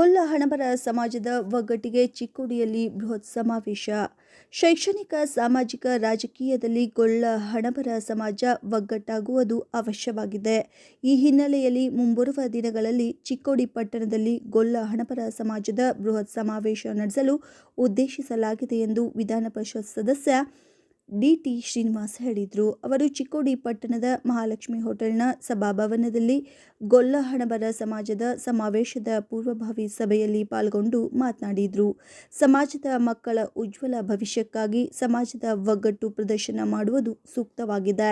ಗೊಲ್ಲ ಹಣಬರ ಸಮಾಜದ ಒಗ್ಗಟ್ಟಿಗೆ ಚಿಕ್ಕೋಡಿಯಲ್ಲಿ ಬೃಹತ್ ಸಮಾವೇಶ. ಶೈಕ್ಷಣಿಕ, ಸಾಮಾಜಿಕ, ರಾಜಕೀಯದಲ್ಲಿ ಗೊಲ್ಲ ಹಣಬರ ಸಮಾಜ ಒಗ್ಗಟ್ಟಾಗುವುದು ಅವಶ್ಯವಾಗಿದೆ. ಈ ಹಿನ್ನೆಲೆಯಲ್ಲಿ ಮುಂಬರುವ ದಿನಗಳಲ್ಲಿ ಚಿಕ್ಕೋಡಿ ಪಟ್ಟಣದಲ್ಲಿ ಗೊಲ್ಲ ಹಣಬರ ಸಮಾಜದ ಬೃಹತ್ ಸಮಾವೇಶ ನಡೆಸಲು ಉದ್ದೇಶಿಸಲಾಗಿದೆ ಎಂದು ವಿಧಾನ ಪರಿಷತ್ ಸದಸ್ಯ ಡಿಟಿ ಶ್ರೀನಿವಾಸ್ ಹೇಳಿದರು. ಅವರು ಚಿಕ್ಕೋಡಿ ಪಟ್ಟಣದ ಮಹಾಲಕ್ಷ್ಮಿ ಹೋಟೆಲ್ನ ಸಭಾಭವನದಲ್ಲಿ ಗೊಲ್ಲಹಣಬರ ಸಮಾಜದ ಸಮಾವೇಶದ ಪೂರ್ವಭಾವಿ ಸಭೆಯಲ್ಲಿ ಪಾಲ್ಗೊಂಡು ಮಾತನಾಡಿದರು. ಸಮಾಜದ ಮಕ್ಕಳ ಉಜ್ವಲ ಭವಿಷ್ಯಕ್ಕಾಗಿ ಸಮಾಜದ ಒಗ್ಗಟ್ಟು ಪ್ರದರ್ಶನ ಮಾಡುವುದು ಸೂಕ್ತವಾಗಿದೆ.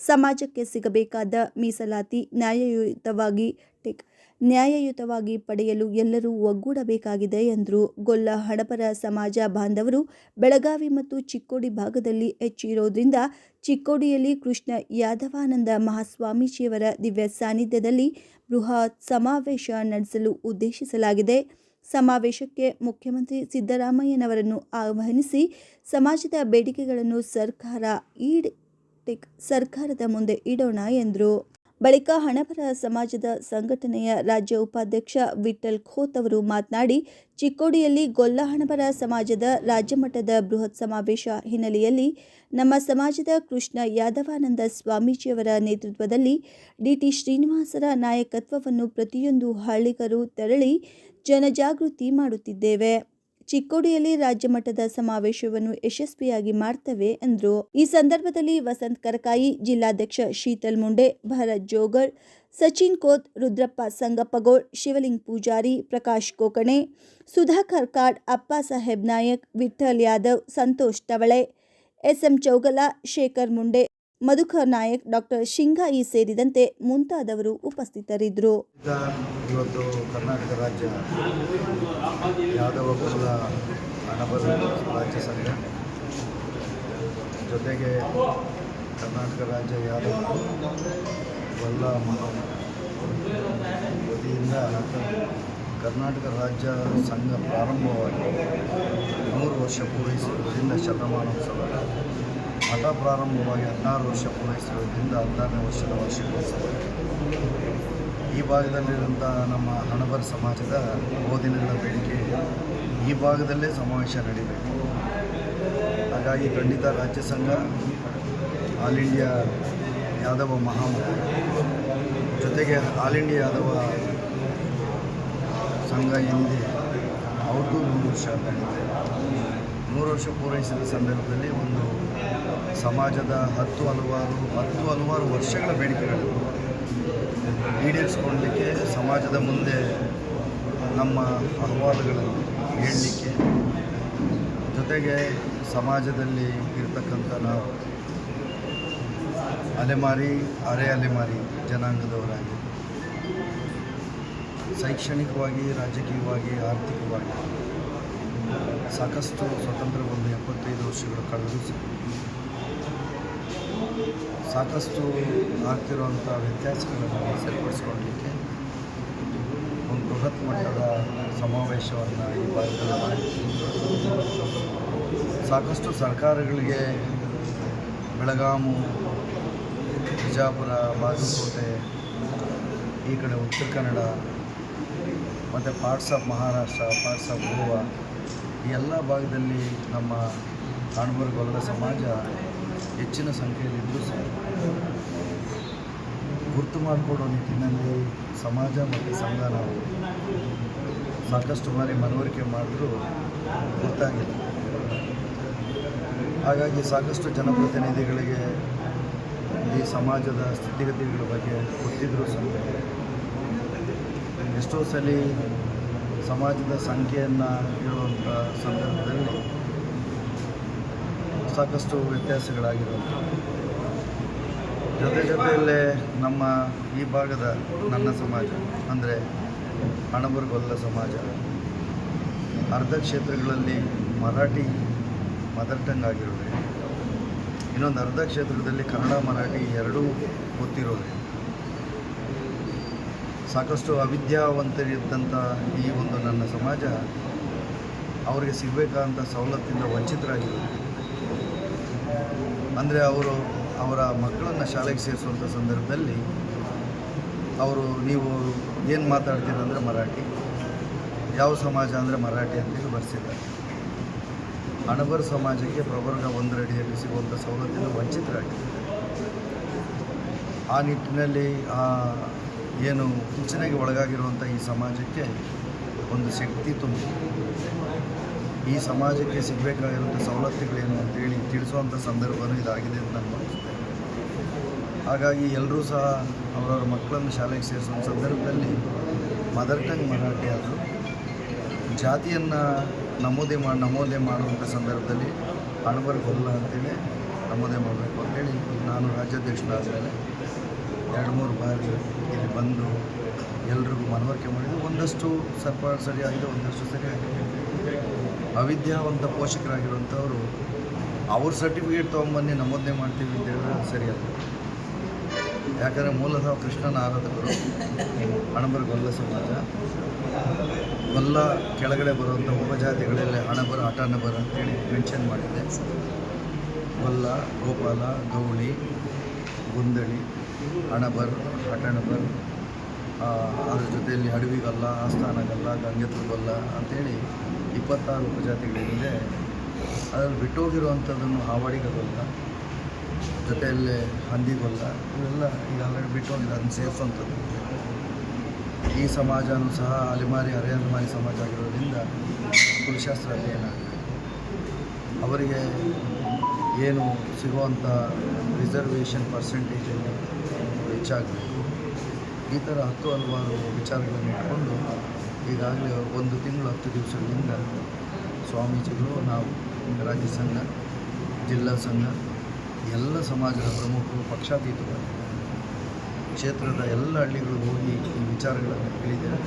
ಸಮಾಜಕ್ಕೆ ಸಿಗಬೇಕಾದ ಮೀಸಲಾತಿ ನ್ಯಾಯಯುತವಾಗಿ ಟೆಕ್ ನ್ಯಾಯಯುತವಾಗಿ ಪಡೆಯಲು ಎಲ್ಲರೂ ಒಗ್ಗೂಡಬೇಕಾಗಿದೆ ಎಂದರು. ಗೊಲ್ಲ ಹಣಪರ ಸಮಾಜ ಬಾಂಧವರು ಬೆಳಗಾವಿ ಮತ್ತು ಚಿಕ್ಕೋಡಿ ಭಾಗದಲ್ಲಿ ಹೆಚ್ಚಿರೋದ್ರಿಂದ ಚಿಕ್ಕೋಡಿಯಲ್ಲಿ ಕೃಷ್ಣ ಯಾದವಾನಂದ ಮಹಾಸ್ವಾಮೀಜಿಯವರ ದಿವ್ಯ ಸಾನ್ನಿಧ್ಯದಲ್ಲಿ ಬೃಹತ್ ಸಮಾವೇಶ ನಡೆಸಲು ಉದ್ದೇಶಿಸಲಾಗಿದೆ. ಸಮಾವೇಶಕ್ಕೆ ಮುಖ್ಯಮಂತ್ರಿ ಸಿದ್ದರಾಮಯ್ಯನವರನ್ನು ಆಹ್ವಾನಿಸಿ, ಸಮಾಜದ ಬೇಡಿಕೆಗಳನ್ನು ಸರ್ಕಾರ ಈಡ್ ಸರ್ಕಾರದ ಮುಂದೆ ಇಡೋಣ ಎಂದರು. ಬಳಿಕ ಹಣಬರ ಸಮಾಜದ ಸಂಘಟನೆಯ ರಾಜ್ಯ ಉಪಾಧ್ಯಕ್ಷ ವಿಠಲ್ ಖೋತ್ ಅವರು ಮಾತನಾಡಿ, ಚಿಕ್ಕೋಡಿಯಲ್ಲಿ ಗೊಲ್ಲ ಹಣಬರ ಸಮಾಜದ ರಾಜ್ಯಮಟ್ಟದ ಬೃಹತ್ ಸಮಾವೇಶ ಹಿನ್ನೆಲೆಯಲ್ಲಿ ನಮ್ಮ ಸಮಾಜದ ಕೃಷ್ಣ ಯಾದವಾನಂದ ಸ್ವಾಮೀಜಿಯವರ ನೇತೃತ್ವದಲ್ಲಿ ಡಿಟಿ ಶ್ರೀನಿವಾಸರ ನಾಯಕತ್ವವನ್ನು ಪ್ರತಿಯೊಂದು ಹಳ್ಳಿಗರು ತೆರಳಿ ಜನಜಾಗೃತಿ ಮಾಡುತ್ತಿದ್ದೇವೆ. ಚಿಕ್ಕೋಡಿಯಲ್ಲಿ ರಾಜ್ಯ ಮಟ್ಟದ ಸಮಾವೇಶವನ್ನು ಯಶಸ್ವಿಯಾಗಿ ಮಾಡ್ತವೆ ಎಂದರು ಈ ಸಂದರ್ಭದಲ್ಲಿ ವಸಂತ್ ಕರಕಾಯಿ, ಜಿಲ್ಲಾಧ್ಯಕ್ಷ Sheetal Munde, Bharat Jogar, Sachin Koth, Rudrappa Sangappagol Shivling Pujari, Prakash Kokane, Sudhakar Kad, Appa Saheb Nayak Vithal Yadav, Santosh Tavale, S M Chougala, Shekhar Munde Madhukar Nayak, doctor Shingai ಸೇರಿದಂತೆ ಮುಂತಾದವರು ಉಪಸ್ಥಿತರಿದ್ದರು. ಇವತ್ತು ಕರ್ನಾಟಕ ರಾಜ್ಯ ಯಾದವ ಕುಲದ ರಾಜ್ಯ ಸಂಘ ಜೊತೆಗೆ ಕರ್ನಾಟಕ ರಾಜ್ಯ ಯಾದವ ವಲ್ಲ ವತಿಯಿಂದ ಕರ್ನಾಟಕ ರಾಜ್ಯ ಸಂಘ ಪ್ರಾರಂಭವಾಗಿ ಮೂರು ವರ್ಷ ಪೂರೈಸಿರುವುದರಿಂದ ಶತಮಾನೋತ್ಸವ. ಮಠ ಪ್ರಾರಂಭವಾಗಿ ಹದಿನಾರು ವರ್ಷ ಪೂರೈಸಿರುವುದರಿಂದ ಹದಿನಾರನೇ ವರ್ಷದ ವಾರ್ಷಿಕೋತ್ಸವ. ಈ ಭಾಗದಲ್ಲಿರುವಂಥ ನಮ್ಮ ಹಣಬರ ಸಮಾಜದ ಓದಿನೆಲ್ಲ ಬೇಡಿಕೆ, ಈ ಭಾಗದಲ್ಲೇ ಸಮಾವೇಶ ನಡೀಬೇಕು. ಹಾಗಾಗಿ ಖಂಡಿತ ರಾಜ್ಯ ಸಂಘ, ಆಲ್ ಇಂಡಿಯಾ ಯಾದವ ಮಹಾಮಠ, ಜೊತೆಗೆ ಆಲ್ ಇಂಡಿಯಾ ಯಾದವ ಸಂಘ ಏನಿದೆ ಅವ್ರದ್ದು ಮೂರು ವರ್ಷ ನೂರು ವರ್ಷ ಪೂರೈಸಿದ ಸಂದರ್ಭದಲ್ಲಿ ಒಂದು ಸಮಾಜದ ಹತ್ತು ಹಲವಾರು ಹತ್ತು ಹಲವಾರು ವರ್ಷಗಳ ಬೇಡಿಕೆಗಳು ಈಡೇರಿಸ್ಕೊಳ್ಳಲಿಕ್ಕೆ, ಸಮಾಜದ ಮುಂದೆ ನಮ್ಮ ಅಹವಾಲುಗಳನ್ನು ಹೇಳಲಿಕ್ಕೆ, ಜೊತೆಗೆ ಸಮಾಜದಲ್ಲಿ ಇರತಕ್ಕಂಥ ನಾವು ಅಲೆಮಾರಿ, ಅರೆ ಅಲೆಮಾರಿ ಜನಾಂಗದವರಾಗಿ, ಶೈಕ್ಷಣಿಕವಾಗಿ, ರಾಜಕೀಯವಾಗಿ, ಆರ್ಥಿಕವಾಗಿ ಸಾಕಷ್ಟು ಸ್ವತಂತ್ರ ಬಂದು ಎಪ್ಪತ್ತೈದು ವರ್ಷಗಳು ಕಳೆದು ಸಾಕಷ್ಟು ಆಗ್ತಿರುವಂಥ ವ್ಯತ್ಯಾಸಗಳನ್ನು ಸರಿಪಡಿಸ್ಕೊಳ್ಳಲಿಕ್ಕೆ ಒಂದು ಬೃಹತ್ ಮಟ್ಟದ ಸಮಾವೇಶವನ್ನು ಈ ಭಾಗದಲ್ಲಿ ಮಾಡಿ ಸಾಕಷ್ಟು ಸರ್ಕಾರಗಳಿಗೆ ಬೆಳಗಾಮು ಬಿಜಾಪುರ, ಬಾಗಲಕೋಟೆ, ಈ ಕಡೆ ಉತ್ತರ ಕನ್ನಡ, ಮತ್ತು parts of Maharashtra parts of Goa ಈ ಎಲ್ಲ ಭಾಗದಲ್ಲಿ ನಮ್ಮ ಕಾಣ್ಬರ್ಗೊಲ್ಲದ ಸಮಾಜ ಹೆಚ್ಚಿನ ಸಂಖ್ಯೆಯಲ್ಲಿದ್ದರೂ ಸಹ ಗುರ್ತು ಮಾಡಿಕೊಡೋ ನಿಟ್ಟಿನಲ್ಲಿ ಸಮಾಜ ಮತ್ತು ಸಂಘ ನಾವು ಸಾಕಷ್ಟು ಬಾರಿ ಮನವರಿಕೆ ಮಾಡಿದ್ರೂ ಗೊತ್ತಾಗಿಲ್ಲ ಹಾಗಾಗಿ ಸಾಕಷ್ಟು ಜನಪ್ರತಿನಿಧಿಗಳಿಗೆ ಈ ಸಮಾಜದ ಸ್ಥಿತಿಗತಿಗಳ ಬಗ್ಗೆ ಗೊತ್ತಿದ್ದರೂ ಸಹ ಎಷ್ಟೋ ಸಲ ಸಮಾಜದ ಸಂಖ್ಯೆಯನ್ನು ಹೇಳುವಂಥ ಸಂದರ್ಭದಲ್ಲಿ ಸಾಕಷ್ಟು ವ್ಯತ್ಯಾಸಗಳಾಗಿರುವಂಥ ಜೊತೆ ಜೊತೆಯಲ್ಲೇ ನಮ್ಮ ಈ ಭಾಗದ ನನ್ನ ಸಮಾಜ, ಅಂದರೆ ಹಣಬರ್ಗೊಲ್ಲ ಸಮಾಜ. ಅರ್ಧ ಕ್ಷೇತ್ರಗಳಲ್ಲಿ ಮರಾಠಿ ಮದರ್ ಟಂಗ್ ಆಗಿರೋದ್ರಿಂದ ಇನ್ನೊಂದು ಅರ್ಧ ಕ್ಷೇತ್ರದಲ್ಲಿ ಕನ್ನಡ ಮರಾಠಿ ಎರಡೂ ಗೊತ್ತಿರೋದು. ಸಾಕಷ್ಟು ಅವಿದ್ಯಾವಂತರಿದ್ದಂಥ ಈ ಒಂದು ನನ್ನ ಸಮಾಜ ಅವರಿಗೆ ಸಿಗಬೇಕಾದಂಥ ಸವಲತ್ತಿಂದ ವಂಚಿತರಾಗಿದೆ ಅಂದರೆ ಅವರು ಅವರ ಮಕ್ಕಳನ್ನು ಶಾಲೆಗೆ ಸೇರಿಸುವಂಥ ಸಂದರ್ಭದಲ್ಲಿ ಅವರು ನೀವು ಏನು ಮಾತಾಡ್ತೀರ ಅಂದರೆ ಮರಾಠಿ, ಯಾವ ಸಮಾಜ ಅಂದರೆ ಮರಾಠಿ ಅಂತೇಳಿ ಬರ್ಸಿದ್ದಾರೆ. ಅಣಬರ ಸಮಾಜಕ್ಕೆ ಪ್ರವರ್ಗ ಒಂದರಡಿಯಲ್ಲಿ ಸಿಗುವಂಥ ಸವಲತ್ತಿನ ವಂಚಿತರಾಗಿದ್ದಾರೆ. ಆ ನಿಟ್ಟಿನಲ್ಲಿ ಆ ಏನು ವಂಚನೆಗೆ ಒಳಗಾಗಿರುವಂಥ ಈ ಸಮಾಜಕ್ಕೆ ಒಂದು ಶಕ್ತಿ ತುಂಬಿ. ಈ ಸಮಾಜಕ್ಕೆ ಸಿಗಬೇಕಾಗಿರುವಂಥ ಸವಲತ್ತುಗಳೇನು ಅಂತೇಳಿ ತಿಳಿಸುವಂಥ ಸಂದರ್ಭನೂ ಇದಾಗಿದೆ ಅಂತ ನಾನು ಭಾವಿಸ್ತೇನೆ. ಹಾಗಾಗಿ ಎಲ್ಲರೂ ಸಹ ಅವರವ್ರ ಮಕ್ಕಳನ್ನು ಶಾಲೆಗೆ ಸೇರಿಸುವ ಸಂದರ್ಭದಲ್ಲಿ ಮದರ್ ಟಂಗ್ ಮರಾಠಿ ಆದರು ಜಾತಿಯನ್ನು ನಮೂದೆ ಮಾಡಿ ನಮೂದೆ ಮಾಡುವಂಥ ಸಂದರ್ಭದಲ್ಲಿ ಅಣಬರ್ ಗೊಲ್ಲ ಅಂತೇಳಿ ನಮೂದೆ ಮಾಡಬೇಕು ಅಂತೇಳಿ ನಾನು ರಾಜ್ಯಾಧ್ಯಕ್ಷನಾದಮೇಲೆ ಎರಡು ಮೂರು ಬಾರಿ ಇಲ್ಲಿ ಬಂದು ಎಲ್ರಿಗೂ ಮನವರಿಕೆ ಮಾಡಿದ್ದು ಒಂದಷ್ಟು ಸ್ವಲ್ಪ ಸರಿಯಾಗಿದೆ, ಒಂದಷ್ಟು ಸರಿಯಾಗಿದೆ. ಅವಿದ್ಯಾವಂತ ಪೋಷಕರಾಗಿರುವಂಥವರು ಅವ್ರ ಸರ್ಟಿಫಿಕೇಟ್ ತೊಗೊಂಬನ್ನಿ ನಮೂದನೆ ಮಾಡ್ತೀವಿ ಅಂತ ಹೇಳಿದ್ರೆ ಸರಿಯಲ್ಲ. ಯಾಕಂದರೆ ಮೂಲತಃ ಕೃಷ್ಣನ ಆರಾಧಕರು, ಹಣಬರ ಗೊಲ್ಲ ಸಮಾಜ, ಗೊಲ್ಲ ಕೆಳಗಡೆ ಬರುವಂಥ ಉಪಜಾತಿಗಳಲ್ಲಿ ಹಣಬರ, ಹಠಾನಬರ ಅಂತೇಳಿ ಮೆನ್ಷನ್ ಮಾಡಿದೆ ಗೊಲ್ಲ, ಗೋಪಾಲ, ಗೌಳಿ, ಗುಂದಳಿ ಹಣಬರ್ ಹಟಣಬರ್ ಅದ್ರ ಜೊತೆಯಲ್ಲಿ ಅಡವಿಗಲ್ಲ, ಆಸ್ಥಾನಗಲ್ಲ ಗಂಗೆ ಗೊಲ್ಲ ಅಂಥೇಳಿ ಇಪ್ಪತ್ತಾರು ಉಪಜಾತಿಗಳಿದೆ. ಅದರಲ್ಲಿ ಬಿಟ್ಟೋಗಿರುವಂಥದ್ದನ್ನು ಹಾವಾಡಿಗಲ್ಲ ಜೊತೆಯಲ್ಲೇ ಹಂದಿಗೊಲ್ಲ, ಇವೆಲ್ಲ ಈಗ ಆಲ್ರೆಡಿ ಬಿಟ್ಟೋಗಿದೆ, ಅದನ್ನು ಸೇರಿಸುವಂಥದ್ದು ಈ ಸಮಾಜನೂ ಸಹ ಅಲೆಮಾರಿ, ಅರೆ ಅಲೆಮಾರಿ ಸಮಾಜ ಆಗಿರೋದ್ರಿಂದ ಕುಲಶಾಸ್ತ್ರ ಅಧ್ಯಯನ ಅವರಿಗೆ ಏನು ಸಿಗುವಂಥ ರಿಸರ್ವೇಷನ್ ಪರ್ಸೆಂಟೇಜಲ್ಲಿ ಹೆಚ್ಚಾಗಬೇಕು ಈ ಥರ ಹತ್ತು ಹಲವಾರು ವಿಚಾರಗಳನ್ನು ಇಟ್ಕೊಂಡು ಈಗಾಗಲೇ ಒಂದು ತಿಂಗಳು ಹತ್ತು ದಿವಸಗಳಿಂದ ಸ್ವಾಮೀಜಿಗಳು, ನಾವು ರಾಜ್ಯ ಸಂಘ, ಜಿಲ್ಲಾ ಸಂಘ, ಎಲ್ಲ ಸಮಾಜದ ಪ್ರಮುಖರು, ಪಕ್ಷಾತೀತರು, ಕ್ಷೇತ್ರದ ಎಲ್ಲ ಹಳ್ಳಿಗಳು ಹೋಗಿ ಈ ವಿಚಾರಗಳನ್ನು ಹೇಳಿದ್ದೇವೆ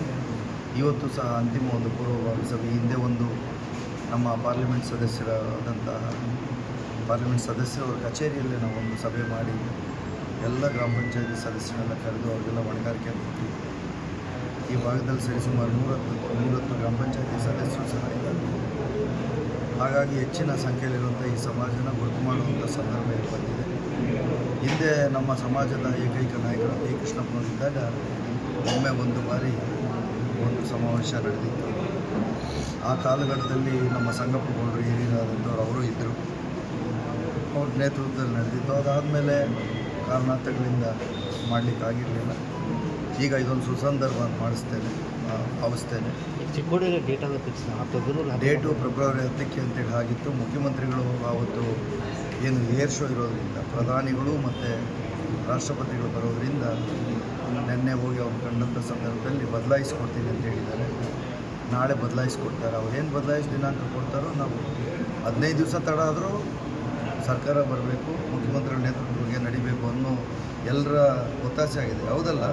ಇವತ್ತು ಸಹ ಅಂತಿಮ ಒಂದು ಪೂರ್ವಭಾವಿ ಸಭೆ, ಹಿಂದೆ ಒಂದು ನಮ್ಮ ಪಾರ್ಲಿಮೆಂಟ್ ಸದಸ್ಯರಾದಂತಹ ಪಾರ್ಲಿಮೆಂಟ್ ಸದಸ್ಯರವರ ಕಚೇರಿಯಲ್ಲೇ ನಾವು ಒಂದು ಸಭೆ ಮಾಡಿ ಎಲ್ಲ ಗ್ರಾಮ ಪಂಚಾಯತಿ ಸದಸ್ಯರನ್ನು ಕರೆದು ಅವ್ರಿಗೆಲ್ಲ ಹೊಣೆಗಾರಿಕೆ ಕೊಟ್ಟು ಈ ಭಾಗದಲ್ಲಿ ಸರಿಸುಮಾರು ನೂರತ್ತು ನೂರತ್ತು ಗ್ರಾಮ ಪಂಚಾಯತಿ ಸದಸ್ಯರು ಸಹ ಇದ್ದಾರೆ. ಹಾಗಾಗಿ ಹೆಚ್ಚಿನ ಸಂಖ್ಯೆಯಲ್ಲಿರುವಂಥ ಈ ಸಮಾಜನ ಗುರುತು ಮಾಡುವಂಥ ಸಂದರ್ಭ ಬಂದಿದೆ ಹಿಂದೆ ನಮ್ಮ ಸಮಾಜದ ಏಕೈಕ ನಾಯಕರು ಡಿ. ಕೃಷ್ಣಪ್ಪನವರಿದ್ದಾಗ ಒಮ್ಮೆ ಒಂದು ಬಾರಿ ಒಂದು ಸಮಾವೇಶ ನಡೆದಿತ್ತು. ಆ ಕಾಲಘಟ್ಟದಲ್ಲಿ ನಮ್ಮ ಸಂಗಪ್ಪಗೌಡರು ಹಿರಿಯರಾದಂಥವ್ರು ಅವರು ಇದ್ದರು. ಅವ್ರ ನೇತೃತ್ವದಲ್ಲಿ ನಡೆದಿತ್ತು. ಅದಾದಮೇಲೆ ಕಾರಣಾಂತರಗಳಿಂದ ಮಾಡಲಿಕ್ಕಾಗಿರಲಿಲ್ಲ ಈಗ ಇದೊಂದು ಸುಸಂದರ್ಭ ಮಾಡಿಸ್ತೇನೆ ಭಾವಿಸ್ತೇನೆ. ಚಿಕ್ಕೋಡಿಯಲ್ಲಿ ಡೇಟ್ ಆದ ಫಿಕ್ಸ್ ಹತ್ತೊಂದು ಡೇಟು ಫೆಬ್ರವರಿ ಹತ್ತಕ್ಕೆ ಅಂತೇಳಿ ಆಗಿತ್ತು ಮುಖ್ಯಮಂತ್ರಿಗಳು ಆವತ್ತು ಏನು ಏರ್ ಶೋ ಇರೋದ್ರಿಂದ ಪ್ರಧಾನಿಗಳು ಮತ್ತು ರಾಷ್ಟ್ರಪತಿಗಳು ಬರೋದರಿಂದ ನಿನ್ನೆ ಹೋಗಿ ಅವ್ರು ಕಂಡಂಥ ಸಂದರ್ಭದಲ್ಲಿ ಬದಲಾಯಿಸ್ಕೊಡ್ತೀನಿ ಅಂತ ಹೇಳಿದ್ದಾರೆ. ನಾಳೆ ಬದಲಾಯಿಸ್ಕೊಡ್ತಾರೆ. ಅವ್ರು ಏನು ಬದಲಾಯಿಸಿ ದಿನಾಂಕ ಕೊಡ್ತಾರೋ ನಾವು ಹದಿನೈದು ದಿವಸ ತಡ ಆದರೂ ಸರ್ಕಾರ ಬರಬೇಕು ಮುಖ್ಯಮಂತ್ರಿಗಳ ನೇತೃತ್ವಕ್ಕೆ ನಡಿಬೇಕು ಅನ್ನೋ ಎಲ್ಲರ ಒತ್ತಾಸೆ ಆಗಿದೆ. ಹೌದಲ್ಲ?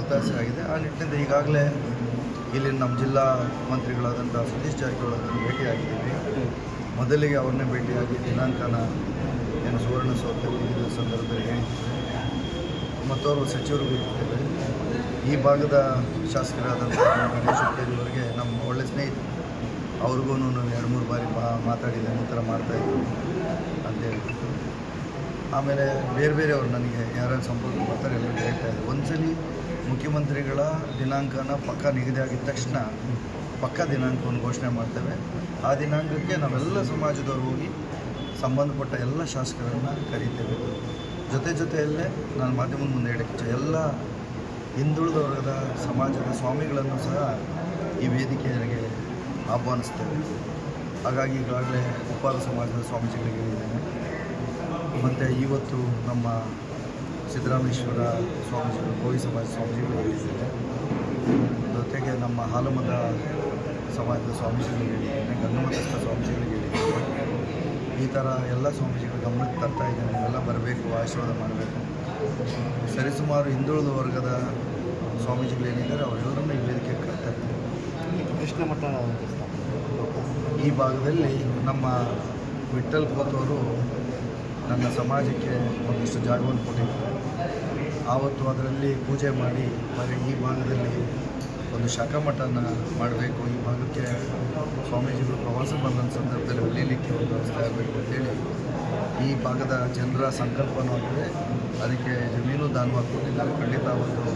ಒತ್ತಾಸೆ ಆಗಿದೆ. ಆ ನಿಟ್ಟಿನಿಂದ ಈಗಾಗಲೇ ಇಲ್ಲಿ ನಮ್ಮ ಜಿಲ್ಲಾ ಮಂತ್ರಿಗಳಾದಂಥ ಸತೀಶ್ ಜಾರಕಿಹೊಳಿ ಅವರನ್ನು ಭೇಟಿಯಾಗಿದ್ದೀವಿ. ಮೊದಲಿಗೆ ಅವ್ರನ್ನೇ ಭೇಟಿಯಾಗಿ ದಿನಾಂಕನ ಏನು ಸುವರ್ಣಸೌಧದಲ್ಲಿ ಇದ್ದ ಸಂದರ್ಭದಲ್ಲಿ ಹೇಳಿದ್ದೇವೆ ಮತ್ತು ಅವರು ಸಚಿವರು ಈ ಭಾಗದ ಶಾಸಕರಾದಂಥ ಗಣೇಶ್ ಅವರಿಗೆ ನಮ್ಮ ಒಳ್ಳೆ ಸ್ನೇಹಿತರು. ಅವ್ರಿಗೂ ಎರಡು ಮೂರು ಬಾರಿ ಮಾ ಮಾತಾಡಿದ್ದೇನೆ ಈ ಥರ ಮಾಡ್ತಾಯಿದ್ರು ಅಂತ ಹೇಳ್ಬಿಟ್ಟು. ಆಮೇಲೆ ಬೇರೆ ಬೇರೆಯವರು ನನಗೆ ಯಾರ್ಯಾರು ಸಂಪರ್ಕ ಮಾಡ್ತಾರೆ ಎಲ್ಲರಿಗೂ ಡೈರೆಕ್ಟ್ ಆಯಿತು ಒಂದ್ಸಲಿ ಮುಖ್ಯಮಂತ್ರಿಗಳ ದಿನಾಂಕನ ಪಕ್ಕ ನಿಗದಿ ಆಗಿದ ತಕ್ಷಣ ಪಕ್ಕ ದಿನಾಂಕವನ್ನು ಘೋಷಣೆ ಮಾಡ್ತೇವೆ. ಆ ದಿನಾಂಕಕ್ಕೆ ನಾವೆಲ್ಲ ಸಮಾಜದವ್ರು ಹೋಗಿ ಸಂಬಂಧಪಟ್ಟ ಎಲ್ಲ ಶಾಸಕರನ್ನು ಕರೀತೇವೆ. ಜೊತೆ ಜೊತೆಯಲ್ಲೇ ನಾನು ಮಾಧ್ಯಮದ ಮುಂದೆ ಹೇಳಕ್ಕೆ ಎಲ್ಲ ಹಿಂದುಳಿದ ವರ್ಗದ ಸಮಾಜದ ಸ್ವಾಮಿಗಳನ್ನು ಸಹ ಈ ವೇದಿಕೆಗೆ ಆಹ್ವಾನಿಸ್ತೇವೆ. ಹಾಗಾಗಿ ಈಗಾಗಲೇ ಉಪ್ಪಾರ ಸಮಾಜದ ಸ್ವಾಮೀಜಿಗಳಿಗೆ ಹೇಳಿದ್ದೇನೆ. ಮತ್ತು ಇವತ್ತು ನಮ್ಮ ಸಿದ್ದರಾಮೇಶ್ವರ ಸ್ವಾಮೀಜಿಗಳು ಕೋವಿ ಸಮಾಜ ಸ್ವಾಮೀಜಿಗಳು ಹೇಳಿದ್ದೇನೆ. ಜೊತೆಗೆ ನಮ್ಮ ಹಾಲುಮದ ಸಮಾಜದ ಸ್ವಾಮೀಜಿಗಳಿಗೆ ಹೇಳಿದ್ದೇನೆ, ಗಂಗಮತಸ್ಥ ಸ್ವಾಮೀಜಿಗಳಿಗೆ ಹೇಳಿದ್ದೇನೆ. ಈ ಥರ ಎಲ್ಲ ಸ್ವಾಮೀಜಿಗಳು ಗಮನಕ್ಕೆ ತರ್ತಾ ಇದ್ದೇನೆ. ನೀವೆಲ್ಲ ಬರಬೇಕು, ಆಶೀರ್ವಾದ ಮಾಡಬೇಕು. ಸರಿಸುಮಾರು ಹಿಂದುಳಿದ ವರ್ಗದ ಸ್ವಾಮೀಜಿಗಳೇನಿದ್ದಾರೆ ಅವರೆಲ್ಲರನ್ನೂ ಈ ವೇದಿಕೆ ಕರ್ತಾ ಇದ್ದಾರೆ ಕೃಷ್ಣ ಮಠ ಈ ಭಾಗದಲ್ಲಿ ನಮ್ಮ ವಿಠಲ್ ಕೋತವರು ನನ್ನ ಸಮಾಜಕ್ಕೆ ಒಂದಿಷ್ಟು ಜಾಗವನ್ನು ಕೊಟ್ಟಿದ್ದರು. ಆವತ್ತು ಅದರಲ್ಲಿ ಪೂಜೆ ಮಾಡಿ ಬರೀ ಈ ಭಾಗದಲ್ಲಿ ಒಂದು ಶಾಖಾ ಮಠನ ಮಾಡಬೇಕು. ಈ ಭಾಗಕ್ಕೆ ಸ್ವಾಮೀಜಿಗಳು ಪ್ರವಾಸ ಬಂದಂಥ ಸಂದರ್ಭದಲ್ಲಿ ಉಳಿಲಿಕ್ಕೆ ಒಂದು ವ್ಯವಸ್ಥೆ ಆಗಬೇಕು ಅಂತೇಳಿ ಈ ಭಾಗದ ಜನರ ಸಂಕಲ್ಪನೂ ಆಗಿದೆ. ಅದಕ್ಕೆ ಜಮೀನು ದಾನವಾಗಿ ಕೊಟ್ಟಿದ್ದಾರೆ ಖಂಡಿತ ಒಂದು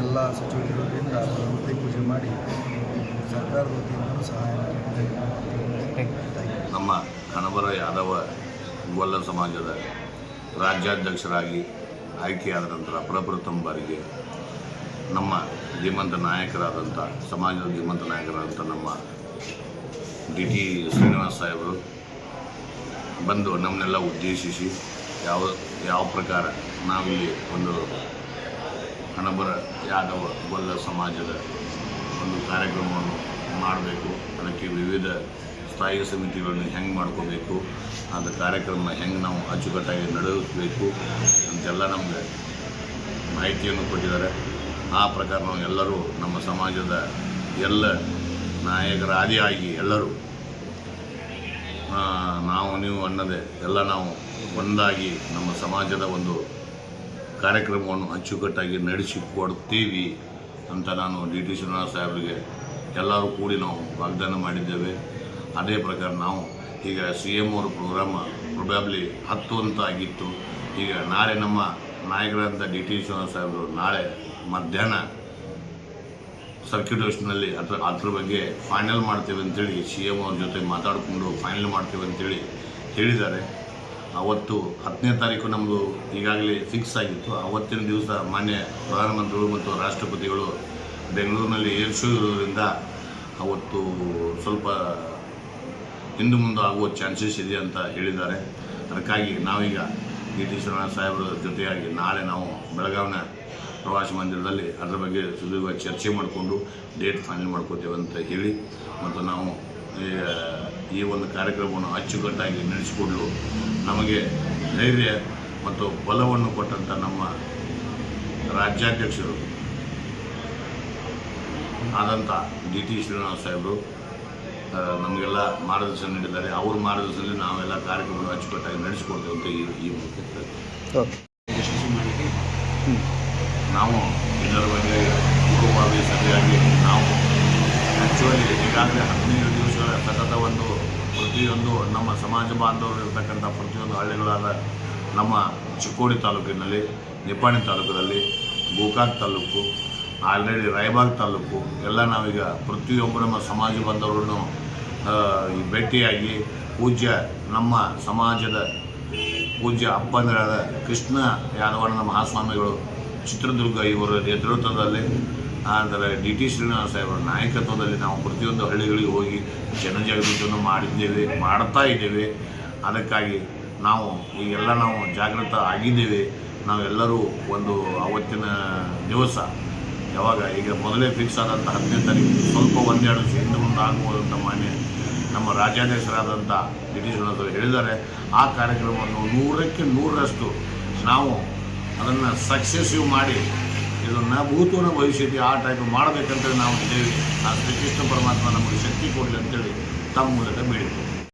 ಎಲ್ಲ ಸಚಿವರಿರೋದ್ರಿಂದ ಮಾಡಿ ಸರ್ಕಾರದ ವತಿಯಿಂದಲೂ ಸಹಾಯ ನಮ್ಮ ಕಣಬರ ಯಾದವ ಗೊಲ್ಲ ಸಮಾಜದ ರಾಜ್ಯಾಧ್ಯಕ್ಷರಾಗಿ ಆಯ್ಕೆಯಾದ ನಂತರ ಪ್ರಪ್ರಥಮ ಬಾರಿಗೆ ನಮ್ಮ ಧೀಮಂತ ನಾಯಕರಾದಂಥ, ಸಮಾಜದ ಧೀಮಂತ ನಾಯಕರಾದಂಥ ನಮ್ಮ ಡಿ ಟಿ ಶ್ರೀನಿವಾಸ ಸಾಹೇಬರು ಬಂದು ನಮ್ಮನ್ನೆಲ್ಲ ಉದ್ದೇಶಿಸಿ ಯಾವ ಯಾವ ಪ್ರಕಾರ ನಾವಿಲ್ಲಿ ಒಂದು ಹಣಬರ ಯಾದವ ಗೊಲ್ಲ ಸಮಾಜದ ಒಂದು ಕಾರ್ಯಕ್ರಮವನ್ನು ಮಾಡಬೇಕು. ಅದಕ್ಕೆ ವಿವಿಧ ಸ್ಥಾಯಿ ಸಮಿತಿಗಳನ್ನು ಹೆಂಗೆ ಮಾಡ್ಕೋಬೇಕು, ಅದು ಕಾರ್ಯಕ್ರಮ ಹೆಂಗೆ ನಾವು ಅಚ್ಚುಕಟ್ಟಾಗಿ ನಡೆಸಬೇಕು ಅಂತೆಲ್ಲ ನಮಗೆ ಮಾಹಿತಿಯನ್ನು ಕೊಟ್ಟಿದ್ದಾರೆ. ಆ ಪ್ರಕಾರ ನಾವು ಎಲ್ಲರೂ ನಮ್ಮ ಸಮಾಜದ ಎಲ್ಲ ನಾಯಕರ ಆದಿಯಾಗಿ ಎಲ್ಲರೂ ನಾವು ನೀವು ಅನ್ನದೇ ಎಲ್ಲ ನಾವು ಒಂದಾಗಿ ನಮ್ಮ ಸಮಾಜದ ಒಂದು ಕಾರ್ಯಕ್ರಮವನ್ನು ಅಚ್ಚುಕಟ್ಟಾಗಿ ನಡೆಸಿಕೊಡ್ತೀವಿ. ಅಂತ ನಾನು ಡಿ ಟಿ ಶ್ರೀನಿವಾಸ ಸಾಹೇಬರಿಗೆ ಎಲ್ಲರೂ ಕೂಡಿ ನಾವು ವಾಗ್ದಾನ ಮಾಡಿದ್ದೇವೆ. ಅದೇ ಪ್ರಕಾರ ನಾವು ಈಗ ಸಿ ಎಂ ಅವ್ರ ಪ್ರೋಗ್ರಾಮ್ ಪ್ರೊಬ್ಯಾಬ್ಲಿ ಹತ್ತು ಅಂತ ಆಗಿತ್ತು. ಈಗ ನಾಳೆ ನಮ್ಮ ನಾಯಕರಾದಂಥ ಡಿ ಟಿ ಶ್ರೀನಿವಾಸ ಸಾಹೇಬರು ನಾಳೆ ಮಧ್ಯಾಹ್ನ ಸರ್ಕ್ಯೂಟ್ ಹೌಸ್ನಲ್ಲಿ ಅದ್ರ ಅದ್ರ ಬಗ್ಗೆ ಫೈನಲ್ ಮಾಡ್ತೇವೆ ಅಂತೇಳಿ ಸಿ ಎಂ ಅವ್ರ ಜೊತೆ ಮಾತಾಡಿಕೊಂಡು ಫೈನಲ್ ಮಾಡ್ತೇವೆ ಅಂತೇಳಿ ಹೇಳಿದ್ದಾರೆ. ಅವತ್ತು ಹತ್ತನೇ ತಾರೀಕು ನಮ್ಮದು ಈಗಾಗಲೇ ಫಿಕ್ಸ್ ಆಗಿತ್ತು. ಅವತ್ತಿನ ದಿವಸ ಮಾನ್ಯ ಪ್ರಧಾನಮಂತ್ರಿಗಳು ಮತ್ತು ರಾಷ್ಟ್ರಪತಿಗಳು ಬೆಂಗಳೂರಿನಲ್ಲಿ ಏರ್ ಶೋ ಇರೋದ್ರಿಂದ ಅವತ್ತು ಸ್ವಲ್ಪ ಹಿಂದೆ ಮುಂದೆ ಆಗುವ ಚಾನ್ಸಸ್ ಇದೆ ಅಂತ ಹೇಳಿದ್ದಾರೆ. ಅದಕ್ಕಾಗಿ ನಾವೀಗ ಶ್ರೀನಿವಾಸ ಸಾಹೇಬರ ಜೊತೆಯಾಗಿ ನಾಳೆ ನಾವು ಬೆಳಗಾವಿನ ಪ್ರವಾಸಿ ಮಂದಿರದಲ್ಲಿ ಅದರ ಬಗ್ಗೆ ಸುದೀರ್ಘ ಚರ್ಚೆ ಮಾಡಿಕೊಂಡು ಡೇಟ್ ಫೈನಲ್ ಮಾಡ್ಕೋತೇವೆ ಅಂತ ಹೇಳಿ. ಮತ್ತು ನಾವು ಈ, ಒಂದು ಕಾರ್ಯಕ್ರಮವನ್ನು ಅಚ್ಚುಕಟ್ಟಾಗಿ ನಡೆಸಿಕೊಡಲು ನಮಗೆ ಧೈರ್ಯ ಮತ್ತು ಬಲವನ್ನು ಕೊಟ್ಟಂಥ ನಮ್ಮ ರಾಜ್ಯಾಧ್ಯಕ್ಷರು ಆದಂಥ ಡಿ ಟಿ ಶ್ರೀನಿವಾಸ ಸಾಹೇಬರು ನಮಗೆಲ್ಲ ಮಾರ್ಗದರ್ಶನ ನೀಡಿದ್ದಾರೆ. ಅವ್ರ ಮಾರ್ಗದರ್ಶನದಲ್ಲಿ ನಾವೆಲ್ಲ ಕಾರ್ಯಕ್ರಮವನ್ನು ಅಚ್ಚುಕಟ್ಟಾಗಿ ನಡೆಸಿಕೊಡ್ತೇವೆ ಅಂತ ಈ ಈ ಮೂಲಕ ನಾವು ಇದರ ಬಗ್ಗೆ ಪೂರ್ವಭಾವಿ ಸರಿಯಾಗಿ ನಾವು ಆ್ಯಕ್ಚುಲಿ ಈಗಾಗಲೇ ಹದಿನೈದು ದಿವಸಗಳ ಸತತ ಒಂದು ಪ್ರತಿಯೊಂದು ನಮ್ಮ ಸಮಾಜ ಬಾಂಧವರು ಇರತಕ್ಕಂಥ ಪ್ರತಿಯೊಂದು ಹಳ್ಳಿಗಳಾದ ನಮ್ಮ ಚಿಕ್ಕೋಡಿ ತಾಲೂಕಿನಲ್ಲಿ, ನಿಪ್ಪಾಣಿ ತಾಲೂಕಿನಲ್ಲಿ ಗೋಕಾಕ್ ತಾಲೂಕು, ಆಲ್ರೆಡಿ ರಾಯಬಾಗ್ ತಾಲೂಕು, ಎಲ್ಲ ನಾವೀಗ ಪ್ರತಿಯೊಬ್ಬರು ನಮ್ಮ ಸಮಾಜ ಬಾಂಧವರನ್ನು ಭೇಟಿಯಾಗಿ ಪೂಜ್ಯ ನಮ್ಮ ಸಮಾಜದ ಪೂಜ್ಯ ಅಪ್ಪಂದಿರಾದ ಕೃಷ್ಣ ಯಾದವಣ್ಣ ಮಹಾಸ್ವಾಮಿಗಳು ಚಿತ್ರದುರ್ಗ ಇವರ ನೇತೃತ್ವದಲ್ಲಿ ಅಂದರೆ ಡಿ ಟಿ ಶ್ರೀನಿವಾಸ ಅವರ ನಾಯಕತ್ವದಲ್ಲಿ ನಾವು ಪ್ರತಿಯೊಂದು ಹಳ್ಳಿಗಳಿಗೆ ಹೋಗಿ ಜನಜಾಗೃತಿಯನ್ನು ಮಾಡಿದ್ದೇವೆ, ಮಾಡ್ತಾ ಇದ್ದೇವೆ. ಅದಕ್ಕಾಗಿ ನಾವು ಈಗೆಲ್ಲ ನಾವು ಜಾಗೃತ ಆಗಿದ್ದೇವೆ. ನಾವೆಲ್ಲರೂ ಒಂದು ಅವತ್ತಿನ ದಿವಸ ಯಾವಾಗ ಈಗ ಮೊದಲೇ ಫಿಕ್ಸ್ ಆದಂಥ ಹದಿನೈದು ತಾರೀಕು, ಸ್ವಲ್ಪ ಒಂದೆರಡು ದಿವಸ ಹಿಂದೆ ಮುಂದೆ ಆಗುವುದಂತ ಮಾನ್ಯ ನಮ್ಮ ರಾಜ್ಯಾಧ್ಯಕ್ಷರಾದಂಥ ಡಿ ಟಿ ಶ್ರೀನಿವಾಸರು ಹೇಳಿದ್ದಾರೆ. ಆ ಕಾರ್ಯಕ್ರಮವನ್ನು ನೂರಕ್ಕೆ ನೂರರಷ್ಟು ನಾವು ಅದನ್ನು ಸಕ್ಸೆಸಿವ್ ಮಾಡಿ ಇದನ್ನು ಭೂತೂನ ಭವಿಷ್ಯಕ್ಕೆ ಆ ಟೈಪ್ ಮಾಡಬೇಕಂತೇಳಿ ನಾವು ಇದ್ದೇವೆ ಆ ಶ್ರೀಕೃಷ್ಣ ಪರಮಾತ್ಮ ನಮಗೆ ಶಕ್ತಿ ಕೊಡಲಿ ಅಂತೇಳಿ ತಮ್ಮ ಮೂಲಕ ಬೇಡಿದ್ದೇವೆ